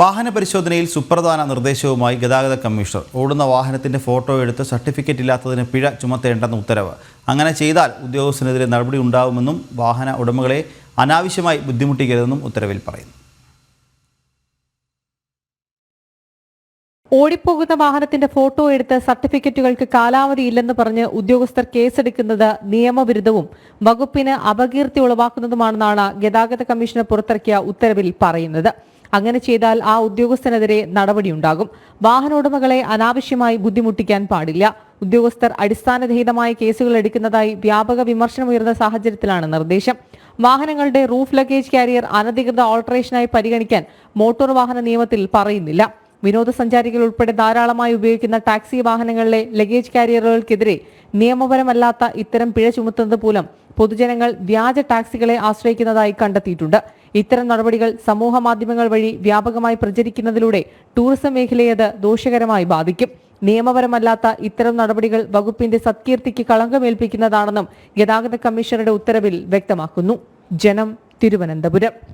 വാഹന പരിശോധനയിൽ സുപ്രധാന നിർദ്ദേശവുമായി ഗതാഗത കമ്മീഷണർ. ഓടുന്ന വാഹനത്തിന്റെ ഫോട്ടോ എടുത്ത് സർട്ടിഫിക്കറ്റ് ഇല്ലാത്തതിന് പിഴ ചുമത്തേണ്ടെന്ന ഉത്തരവ്. അങ്ങനെ ചെയ്താൽ ഉദ്യോഗസ്ഥനെതിരെ നടപടി ഉണ്ടാവുമെന്നും വാഹന ഉടമകളെ അനാവശ്യമായി ബുദ്ധിമുട്ടിക്കരുതെന്നും ഉത്തരവിൽ പറയുന്നു. ഓടിപ്പോകുന്ന വാഹനത്തിന്റെ ഫോട്ടോ എടുത്ത് സർട്ടിഫിക്കറ്റുകൾക്ക് കാലാവധി ഇല്ലെന്ന് പറഞ്ഞ് ഉദ്യോഗസ്ഥർ കേസെടുക്കുന്നത് നിയമവിരുദ്ധവും വകുപ്പിന് അപകീർത്തി ഉളവാക്കുന്നതുമാണെന്നാണ് ഗതാഗത കമ്മീഷണർ പുറത്തിറക്കിയ ഉത്തരവിൽ പറയുന്നത്. അങ്ങനെ ചെയ്താൽ ആ ഉദ്യോഗസ്ഥനെതിരെ നടപടിയുണ്ടാകും. വാഹന ഉടമകളെ അനാവശ്യമായി ബുദ്ധിമുട്ടിക്കാൻ പാടില്ല. ഉദ്യോഗസ്ഥർ അടിസ്ഥാനരഹിതമായ കേസുകൾ എടുക്കുന്നതായി വ്യാപക വിമർശനമുയർന്ന സാഹചര്യത്തിലാണ് നിർദ്ദേശം. വാഹനങ്ങളുടെ റൂഫ് ലഗേജ് കാരിയർ അനധികൃത ഓൾട്ടറേഷനായി പരിഗണിക്കാൻ മോട്ടോർ വാഹന നിയമത്തിൽ പറയുന്നില്ല. വിനോദസഞ്ചാരികൾ ഉൾപ്പെടെ ധാരാളമായി ഉപയോഗിക്കുന്ന ടാക്സി വാഹനങ്ങളിലെ ലഗേജ് കാരിയറുകൾക്കെതിരെ നിയമപരമല്ലാത്ത ഇത്തരം പിഴ ചുമത്തുന്നത് പൊതുജനങ്ങൾ വ്യാജ ടാക്സികളെ ആശ്രയിക്കുന്നതായി കണ്ടെത്തിയിട്ടുണ്ട്. ഇത്തരം നടപടികൾ സമൂഹ മാധ്യമങ്ങൾ വഴി വ്യാപകമായി പ്രചരിക്കുന്നതിലൂടെ ടൂറിസം മേഖലയെ അത് ദോഷകരമായി ബാധിക്കും. നിയമപരമല്ലാത്ത ഇത്തരം നടപടികൾ വകുപ്പിന്റെ സത്കീർത്തിക്ക് കളങ്കമേൽപ്പിക്കുന്നതാണെന്നും ഗതാഗത കമ്മീഷണറുടെ ഉത്തരവിൽ വ്യക്തമാക്കുന്നു. ജനം തിരുവനന്തപുരം.